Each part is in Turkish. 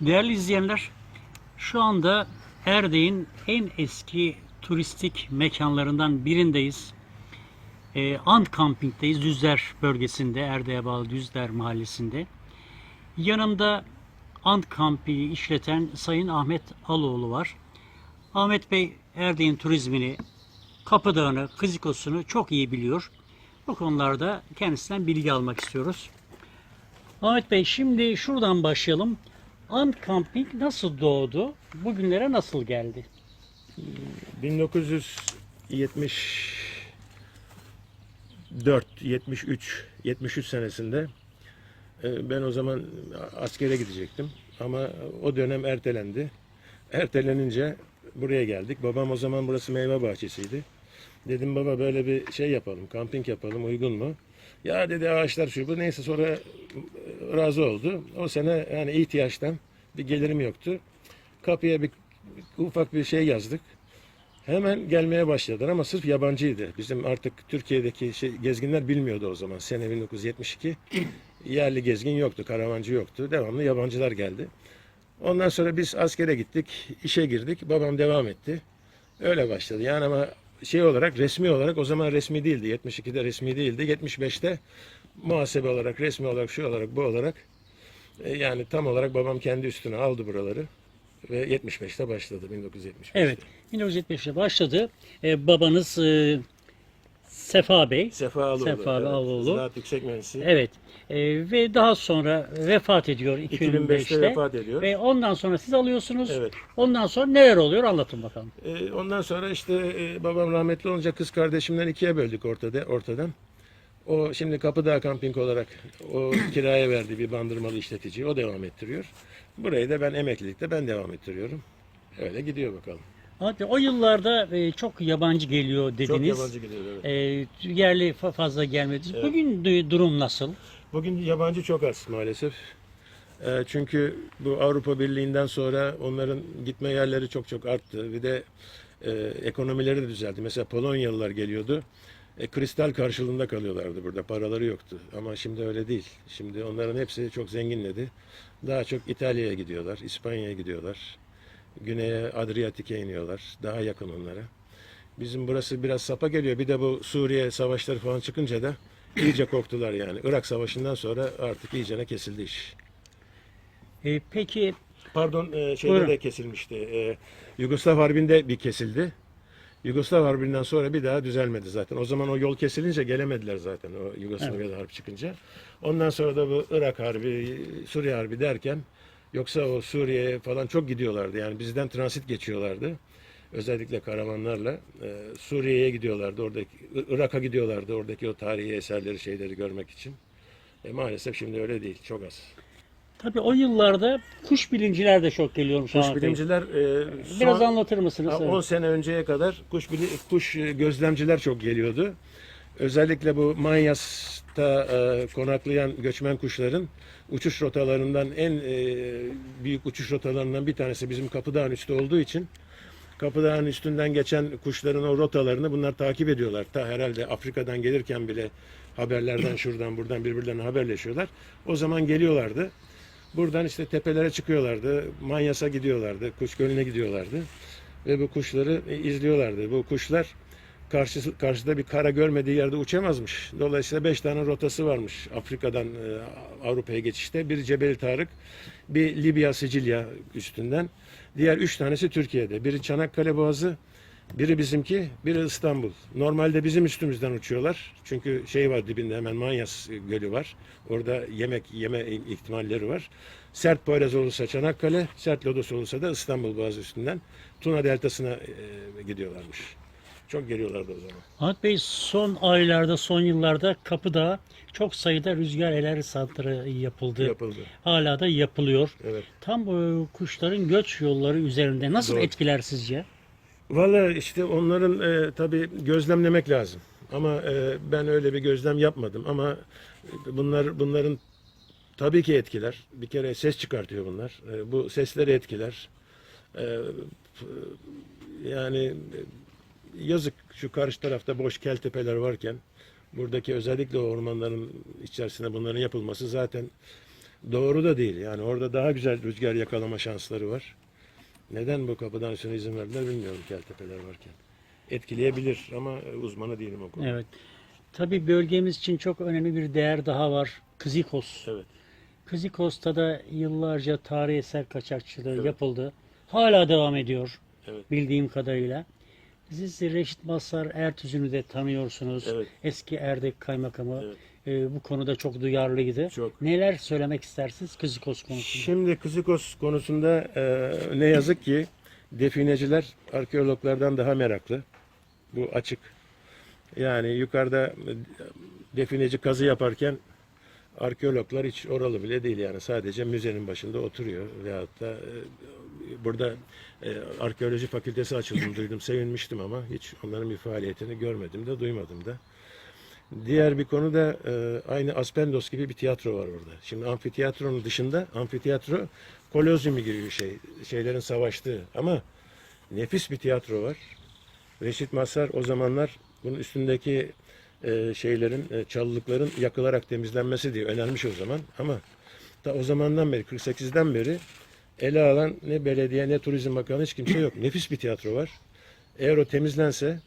Değerli izleyenler, şu anda Erdek'in en eski turistik mekanlarından birindeyiz. Ee, Ant Camping'deyiz, Düzler bölgesinde, Erdek'e bağlı Düzler mahallesinde. Yanımda Ant Camping'i işleten Sayın Ahmet Aloğlu var. Ahmet Bey Erdek'in turizmini, Kapıdağ'ını, Kızıkos'unu çok iyi biliyor. Bu konularda kendisinden bilgi almak istiyoruz. Ahmet Bey şimdi şuradan başlayalım. Ant Camping nasıl doğdu? Bugünlere nasıl geldi? 1974, 73, 73 senesinde e, ben o zaman askere gidecektim ama o dönem ertelendi. Ertelenince buraya geldik. Babam o zaman burası meyve bahçesiydi. Dedim baba böyle bir şey yapalım, kamping yapalım uygun mu? Ya dedi ağaçlar şu bu neyse sonra razı oldu. O sene yani ihtiyaçtan bir gelirim yoktu. Kapıya bir ufak bir şey yazdık. Hemen gelmeye başladılar ama sırf yabancıydı. Bizim artık Türkiye'deki şey, gezginler bilmiyordu o zaman. Sene 1972. Yerli gezgin yoktu, karavancı yoktu. Devamlı yabancılar geldi. Ondan sonra biz askere gittik, işe girdik. Babam devam etti. Öyle başladı. Yani ama şey olarak, resmi olarak o zaman resmi değildi. 72'de resmi değildi. 75'te muhasebe olarak, resmi olarak, şu olarak, bu olarak e, yani tam olarak babam kendi üstüne aldı buraları ve 75'te başladı 1975'te. Evet, 1975'te başladı. Ee, babanız e, Sefa Bey. Sefa Aloğlu. Sefa Aloğlu. Ziraat Yüksek Mühendisi. Evet. Ee, ve daha sonra vefat ediyor 2005'te 2005'te. vefat ediyor. Ve ondan sonra siz alıyorsunuz. Evet. Ondan sonra neler oluyor anlatın bakalım. Ee, ondan sonra işte e, babam rahmetli olunca kız kardeşimden ikiye böldük ortada, ortadan. O şimdi Kapıdağ Kamping olarak o kiraya verdiği bir bandırmalı işletici. O devam ettiriyor. Burayı da ben emeklilikte ben devam ettiriyorum. Öyle gidiyor bakalım. Hadi o yıllarda e, çok yabancı geliyor dediniz. Çok yabancı gidiyor. evet. E, yerli fa- fazla gelmedi. Bugün du- durum nasıl? Bugün yabancı çok az maalesef. Ee, çünkü bu Avrupa Birliği'nden sonra onların gitme yerleri çok çok arttı. Bir de e, ekonomileri de düzeldi. Mesela Polonyalılar geliyordu. E, kristal karşılığında kalıyorlardı burada. Paraları yoktu. Ama şimdi öyle değil. Şimdi onların hepsi çok zenginledi. Daha çok İtalya'ya gidiyorlar, İspanya'ya gidiyorlar. Güney'e Adriyatik'e iniyorlar. Daha yakın onlara. Bizim burası biraz sapa geliyor. Bir de bu Suriye savaşları falan çıkınca da iyice korktular yani. Irak Savaşı'ndan sonra artık iyicene kesildi iş. E, peki Pardon e, şeyde Buyurun. de kesilmişti. E, Yugoslav Harbi'nde bir kesildi. Yugoslav Harbi'nden sonra bir daha düzelmedi zaten. O zaman o yol kesilince gelemediler zaten o Yugoslavya'da harp çıkınca. Ondan sonra da bu Irak Harbi, Suriye Harbi derken yoksa o Suriye'ye falan çok gidiyorlardı. Yani bizden transit geçiyorlardı. Özellikle karavanlarla e, Suriye'ye gidiyorlardı. Oradaki Irak'a gidiyorlardı. Oradaki o tarihi eserleri, şeyleri görmek için. E, maalesef şimdi öyle değil. Çok az. Tabii o yıllarda kuş bilimciler de çok geliyormuş. Kuş bilimciler e, Biraz son- anlatır mısınız? Ha, Evet. 10 sene önceye kadar kuş bili, kuş e, gözlemciler çok geliyordu. Özellikle bu Manyas'ta e, konaklayan göçmen kuşların uçuş rotalarından en e, büyük uçuş rotalarından bir tanesi bizim Kapıdağ'ın üstü olduğu için Kapıdağ'ın üstünden geçen kuşların o rotalarını bunlar takip ediyorlar. Ta herhalde Afrika'dan gelirken bile haberlerden şuradan buradan birbirlerine haberleşiyorlar. O zaman geliyorlardı. Buradan işte tepelere çıkıyorlardı. Manyas'a gidiyorlardı. Kuş Gölü'ne gidiyorlardı. Ve bu kuşları e, izliyorlardı. Bu kuşlar karşı, karşıda bir kara görmediği yerde uçamazmış. Dolayısıyla beş tane rotası varmış Afrika'dan e, Avrupa'ya geçişte. Bir Cebel Tarık, bir Libya, Sicilya üstünden. Diğer üç tanesi Türkiye'de. Biri Çanakkale Boğazı, biri bizimki, biri İstanbul. Normalde bizim üstümüzden uçuyorlar. Çünkü şey var dibinde hemen Manyas Gölü var. Orada yemek yeme ihtimalleri var. Sert Poyraz olursa Çanakkale, sert Lodos olursa da İstanbul Boğazı üstünden Tuna Deltası'na e, gidiyorlarmış. Çok geliyorlardı o zaman. Ahmet Bey son aylarda, son yıllarda Kapıdağ çok sayıda rüzgar eler santrı yapıldı. Yapıldı. Hala da yapılıyor. Evet. Tam e, kuşların göç yolları üzerinde nasıl Doğru. etkiler sizce? Valla işte onların e, tabii gözlemlemek lazım. Ama e, ben öyle bir gözlem yapmadım. Ama bunlar bunların tabii ki etkiler. Bir kere ses çıkartıyor bunlar. E, bu sesleri etkiler. E, yani yazık şu karşı tarafta boş kel tepeler varken buradaki özellikle ormanların içerisinde bunların yapılması zaten doğru da değil. Yani orada daha güzel rüzgar yakalama şansları var. Neden bu kapıdan üstüne izin verdiler bilmiyorum keltepeler varken. Etkileyebilir ama e, uzmanı değilim o konuda. Evet. Tabii bölgemiz için çok önemli bir değer daha var. Kızikos. Evet. Kızikos'ta da yıllarca tarihi eser kaçakçılığı Evet. yapıldı. Hala devam ediyor Evet. bildiğim kadarıyla. Siz Reşit Mazhar Ertüzün'ü de tanıyorsunuz. Evet. Eski Erdek Kaymakamı. Evet. Ee, bu konuda çok duyarlıydı. Çok. Neler söylemek istersiniz Kızikos konusunda? Şimdi Kızıkos konusunda e, ne yazık ki defineciler arkeologlardan daha meraklı. Bu açık. Yani yukarıda e, defineci kazı yaparken arkeologlar hiç oralı bile değil yani sadece müzenin başında oturuyor veyahut da e, burada e, arkeoloji fakültesi açıldığını duydum sevinmiştim ama hiç onların bir faaliyetini görmedim de duymadım da. Diğer bir konu da e, aynı Aspendos gibi bir tiyatro var orada. Şimdi amfiteyatronun dışında amfiteyatro kolozyumu gibi şey. Şeylerin savaştığı ama nefis bir tiyatro var. Reşit Mazhar o zamanlar bunun üstündeki e, şeylerin, e, çalılıkların yakılarak temizlenmesi diye önermiş o zaman. Ama da o zamandan beri, 48'den beri ele alan ne belediye ne turizm bakanı hiç kimse yok. Nefis bir tiyatro var. Eğer o temizlense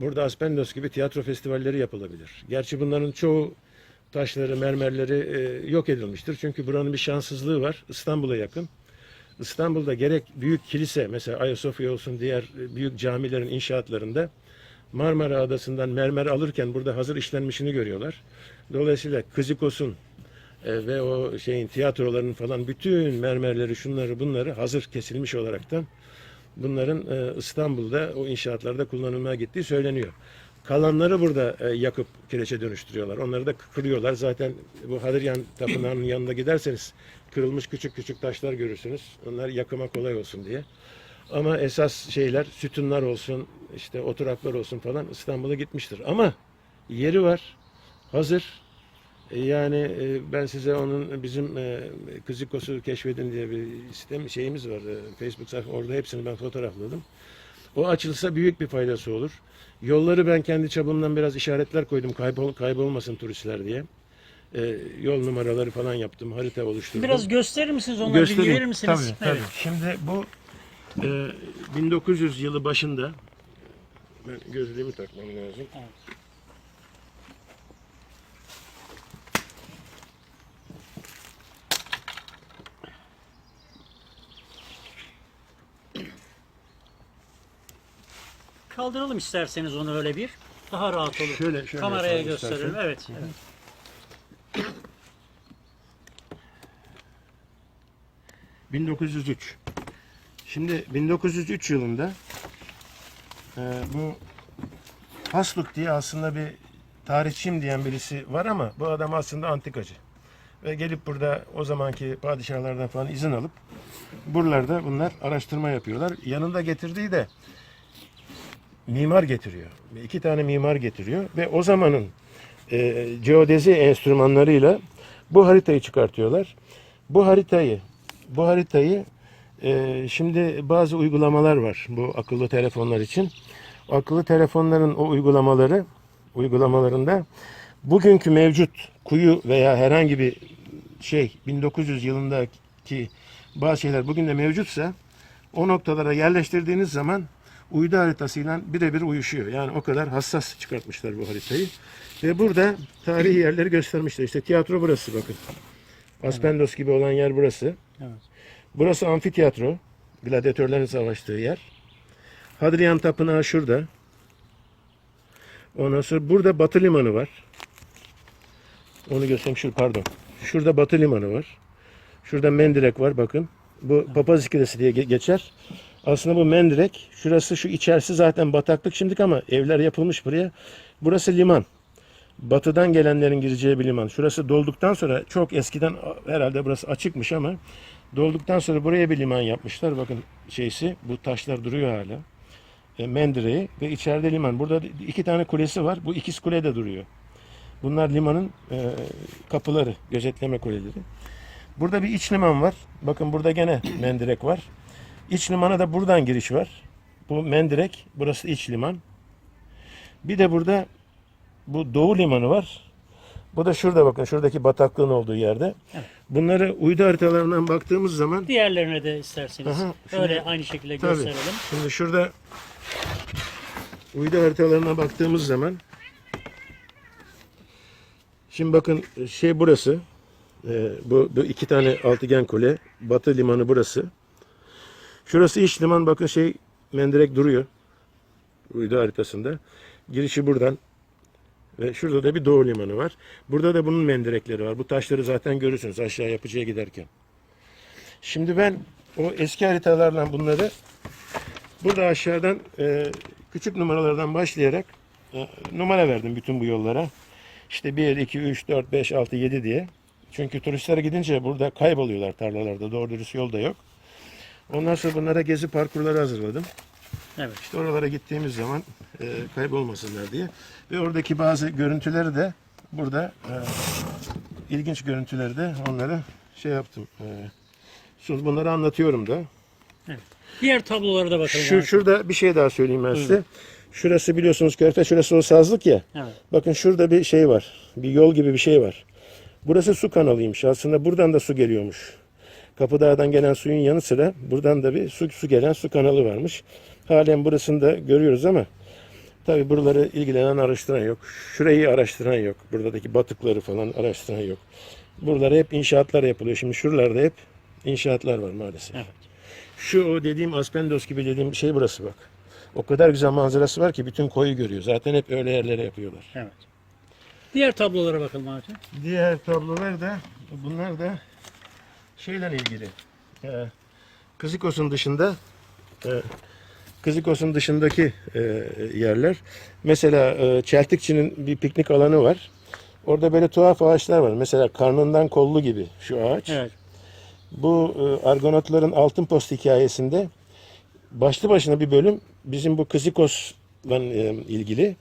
burada Aspendos gibi tiyatro festivalleri yapılabilir. Gerçi bunların çoğu taşları, mermerleri e, yok edilmiştir. Çünkü buranın bir şanssızlığı var. İstanbul'a yakın. İstanbul'da gerek büyük kilise, mesela Ayasofya olsun diğer e, büyük camilerin inşaatlarında Marmara Adası'ndan mermer alırken burada hazır işlenmişini görüyorlar. Dolayısıyla Kızikos'un e, ve o şeyin tiyatroların falan bütün mermerleri şunları bunları hazır kesilmiş olaraktan bunların e, İstanbul'da o inşaatlarda kullanılmaya gittiği söyleniyor. Kalanları burada e, yakıp kireçe dönüştürüyorlar. Onları da kırıyorlar. Zaten bu Hadıryan Tapınağı'nın yanında giderseniz kırılmış küçük küçük taşlar görürsünüz. Onlar yakıma kolay olsun diye. Ama esas şeyler sütunlar olsun, işte oturaklar olsun falan İstanbul'a gitmiştir. Ama yeri var, hazır. E, Yani e, ben size onun bizim e, Kızıkos'u keşfedin diye bir sistem şeyimiz var. Facebook sayfa orada hepsini ben fotoğrafladım. O açılsa büyük bir faydası olur. Yolları ben kendi çapımdan biraz işaretler koydum kaybol, kaybolmasın turistler diye. E, yol numaraları falan yaptım, harita oluşturdum. Biraz gösterir misiniz onları? Bilgi Göstereyim. verir misiniz? Tabii, tabii. Evet. Şimdi bu e, 1900 yılı başında ben gözlüğümü takmam lazım. Evet. Kaldıralım isterseniz onu öyle bir. Daha rahat olur. Şöyle- şöyle Kameraya yapalım gösterelim. istersen. Evet. evet. 1903. Şimdi 1903 yılında e, bu Hasluk diye aslında bir tarihçiyim diyen birisi var ama bu adam aslında antikacı. Ve gelip burada o zamanki padişahlardan falan izin alıp buralarda bunlar araştırma yapıyorlar. Yanında getirdiği de mimar getiriyor. İki tane mimar getiriyor ve o zamanın e, geodezi enstrümanlarıyla bu haritayı çıkartıyorlar. Bu haritayı bu haritayı e, şimdi bazı uygulamalar var bu akıllı telefonlar için. Akıllı telefonların o uygulamaları uygulamalarında bugünkü mevcut kuyu veya herhangi bir şey 1900 yılındaki bazı şeyler bugün de mevcutsa o noktalara yerleştirdiğiniz zaman uydu haritasıyla birebir uyuşuyor. Yani o kadar hassas çıkartmışlar bu haritayı. Ve burada tarihi yerleri göstermişler. İşte tiyatro burası bakın. Aspendos gibi olan yer burası. Evet. Burası amfiteyatro. Gladyatörlerin savaştığı yer. Hadrian Tapınağı şurada. Ondan sonra burada Batı Limanı var. Onu göstereyim. Şur, pardon. Şurada Batı Limanı var. Şurada Mendirek var bakın. Bu Papaz İskelesi diye ge- geçer. Aslında bu Mendirek. Şurası şu içerisi zaten bataklık şimdilik ama evler yapılmış buraya. Burası liman. Batıdan gelenlerin gireceği bir liman. Şurası dolduktan sonra çok eskiden herhalde burası açıkmış ama dolduktan sonra buraya bir liman yapmışlar. Bakın şeysi bu taşlar duruyor hala. E, Mendireği ve içeride liman. Burada iki tane kulesi var. Bu ikiz kule de duruyor. Bunlar limanın e, kapıları, gözetleme kuleleri. Burada bir iç liman var. Bakın burada gene mendirek var. İç limana da buradan giriş var. Bu mendirek, burası iç liman. Bir de burada bu doğu limanı var. Bu da şurada bakın, şuradaki bataklığın olduğu yerde. Bunları uydu haritalarından baktığımız zaman Diğerlerine de isterseniz Aha, şimdi- öyle aynı şekilde Tabii. gösterelim. Şimdi şurada uydu haritalarına baktığımız zaman şimdi bakın şey burası Ee, bu, bu iki tane altıgen kule batı limanı burası şurası iç liman bakın şey mendirek duruyor uydu haritasında girişi buradan ve şurada da bir doğu limanı var burada da bunun mendirekleri var bu taşları zaten görürsünüz aşağı yapıcıya giderken şimdi ben o eski haritalarla bunları Burada aşağıdan e, küçük numaralardan başlayarak e, numara verdim bütün bu yollara. İşte 1, 2, 3, 4, 5, 6, 7 diye. Çünkü turistler gidince burada kayboluyorlar tarlalarda. Doğru dürüst yol da yok. Ondan sonra bunlara gezi parkurları hazırladım. Evet. İşte oralara gittiğimiz zaman e, kaybolmasınlar diye. Ve oradaki bazı görüntüleri de burada e, ilginç görüntüleri de onlara şey yaptım. E, sun- bunları anlatıyorum da. Diğer tablolara da bakalım. Şu şurada bir şey daha söyleyeyim ben size. Şurası biliyorsunuz körfe şurası o sazlık ya. Evet. Bakın şurada bir şey var. Bir yol gibi bir şey var. Burası su kanalıymış. Aslında buradan da su geliyormuş. Kapıdağ'dan gelen suyun yanı sıra buradan da bir su, su gelen su kanalı varmış. Halen burasını da görüyoruz ama tabi buraları ilgilenen araştıran yok. Şurayı araştıran yok. Buradaki batıkları falan araştıran yok. Buralara hep inşaatlar yapılıyor. Şimdi şuralarda hep inşaatlar var maalesef. Evet. Şu o dediğim Aspendos gibi dediğim şey burası bak. O kadar güzel manzarası var ki bütün koyu görüyor. Zaten hep öyle yerlere yapıyorlar. Evet. Diğer tablolara bakalım abi. Diğer tablolar da bunlar da şeyle ilgili. Ee, Kızıkos'un dışında e, Kızıkos'un dışındaki e, yerler. Mesela e, Çeltikçi'nin bir piknik alanı var. Orada böyle tuhaf ağaçlar var. Mesela karnından kollu gibi şu ağaç. Evet. Bu e, Argonotların altın post hikayesinde başlı başına bir bölüm bizim bu Kızikos'la e, ilgili.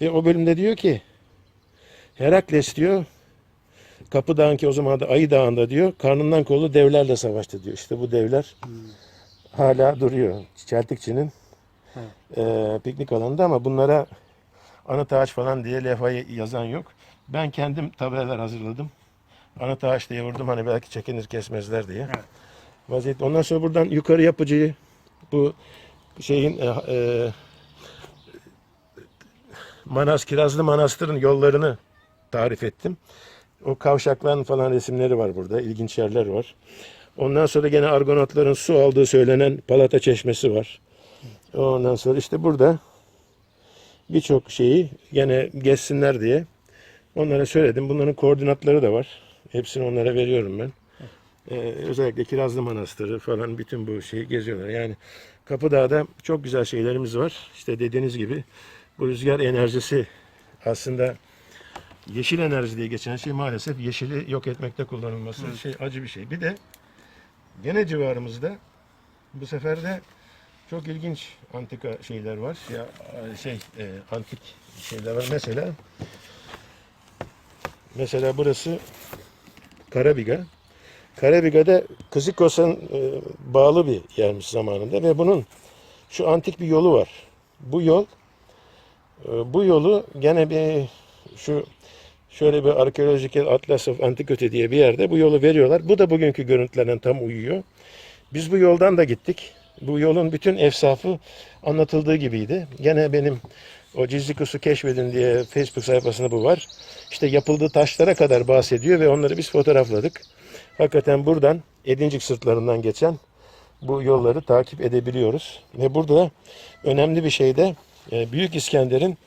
Ve o bölümde diyor ki Herakles diyor Kapı Dağı'nın ki o zaman da Ayı Dağı'nda diyor karnından kollu devlerle savaştı diyor. İşte bu devler hala duruyor. Çeltikçi'nin e, piknik alanında ama bunlara anıt ağaç falan diye levhayı yazan yok. Ben kendim tabelalar hazırladım. Anıt ağaç diye vurdum hani belki çekinir kesmezler diye. Evet. Vaziyet. Ondan sonra buradan yukarı yapıcıyı bu şeyin e, e, Manas Kirazlı Manastır'ın yollarını tarif ettim. O kavşakların falan resimleri var burada. İlginç yerler var. Ondan sonra gene Argonotların su aldığı söylenen Palata Çeşmesi var. Ondan sonra işte burada birçok şeyi gene gezsinler diye onlara söyledim. Bunların koordinatları da var. Hepsini onlara veriyorum ben. Ee, özellikle Kirazlı Manastırı falan bütün bu şeyi geziyorlar. Yani Kapıdağ'da çok güzel şeylerimiz var. İşte dediğiniz gibi bu rüzgar enerjisi aslında yeşil enerji diye geçen şey maalesef yeşili yok etmekte kullanılması şey acı bir şey. Bir de gene civarımızda bu sefer de çok ilginç antika şeyler var. Ya şey e, antik şeyler var. Mesela mesela burası Karabiga. Karabiga'da Kızıkos'un e, bağlı bir yermiş zamanında ve bunun şu antik bir yolu var. Bu yol e, bu yolu gene bir şu şöyle bir arkeolojik Atlas of Antiquity diye bir yerde bu yolu veriyorlar. Bu da bugünkü görüntülerden tam uyuyor. Biz bu yoldan da gittik. Bu yolun bütün efsafı anlatıldığı gibiydi. Gene benim o Cizlikus'u keşfedin diye Facebook sayfasında bu var. İşte yapıldığı taşlara kadar bahsediyor ve onları biz fotoğrafladık. Hakikaten buradan Edincik sırtlarından geçen bu yolları takip edebiliyoruz. Ve burada önemli bir şey de e, Büyük İskender'in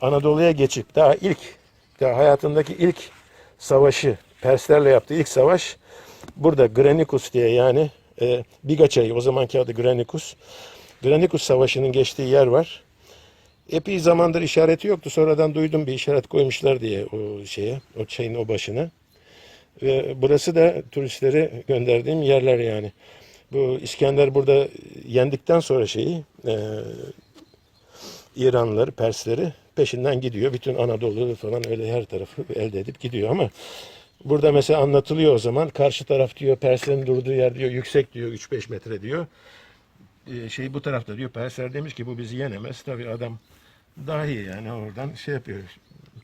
Anadolu'ya geçip daha ilk, daha hayatındaki ilk savaşı, Perslerle yaptığı ilk savaş burada Granicus diye yani e, Bigaçay o zamanki adı Granicus. Granicus Savaşı'nın geçtiği yer var. Epey zamandır işareti yoktu. Sonradan duydum bir işaret koymuşlar diye o şeye, o çayın o başına. Ve burası da turistlere gönderdiğim yerler yani. Bu İskender burada yendikten sonra şeyi e, İranlıları, Persleri peşinden gidiyor. Bütün Anadolu falan öyle her tarafı elde edip gidiyor ama burada mesela anlatılıyor o zaman. Karşı taraf diyor Perslerin durduğu yer diyor yüksek diyor 3-5 metre diyor. E, şey bu tarafta diyor Persler demiş ki bu bizi yenemez. Tabii adam dahi yani oradan şey yapıyor.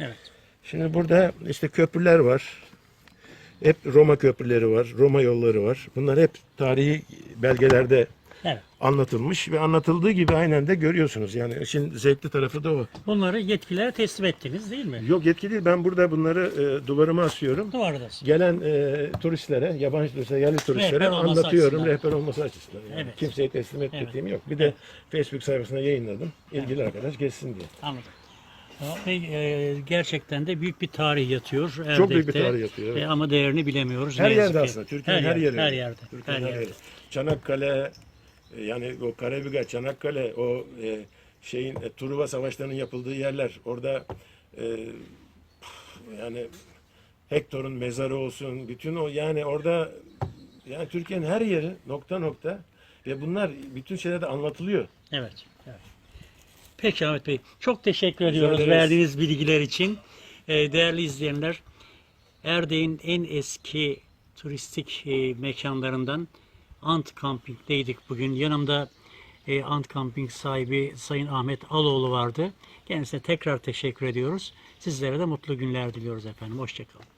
Evet. Şimdi burada işte köprüler var. Hep Roma köprüleri var, Roma yolları var. Bunlar hep tarihi belgelerde. Anlatılmış ve anlatıldığı gibi aynen de görüyorsunuz. Yani işin zevkli tarafı da o. Bunları yetkililere teslim ettiniz değil mi? Yok yetkili değil. Ben burada bunları e, duvarıma asıyorum. Duvardasın. Gelen e, turistlere, yabancı turistlere, yerli turistlere Rehber olması anlatıyorum. açısından. Rehber olması açısından. Yani Evet. Kimseye teslim ettiğim yok. Bir de Facebook sayfasına yayınladım. İlgili arkadaş geçsin diye. Anladım. Ve e, gerçekten de büyük bir tarih yatıyor. Çok büyük bir Erdek'te. tarih yatıyor, evet. E, ama değerini bilemiyoruz. Her ne yazık yerde ki. aslında. Türkiye'nin her, yer- yeri. Her yerde. Türkiye'nin her yeri. Çanakkale yani o Karabüga, Çanakkale o e, şeyin e, Truva savaşlarının yapıldığı yerler. Orada e, yani Hektor'un mezarı olsun. Bütün o yani orada yani Türkiye'nin her yeri nokta nokta ve bunlar bütün şeylerde anlatılıyor. Evet. evet. Peki Ahmet Bey. Çok teşekkür ediyoruz ederiz. verdiğiniz bilgiler için. E, değerli izleyenler, Erdek'in en eski turistik e, mekanlarından Ant Camping'deydik bugün. Yanımda e, Ant Camping sahibi Sayın Ahmet Aloğlu vardı. Kendisine tekrar teşekkür ediyoruz. Sizlere de mutlu günler diliyoruz efendim. Hoşçakalın.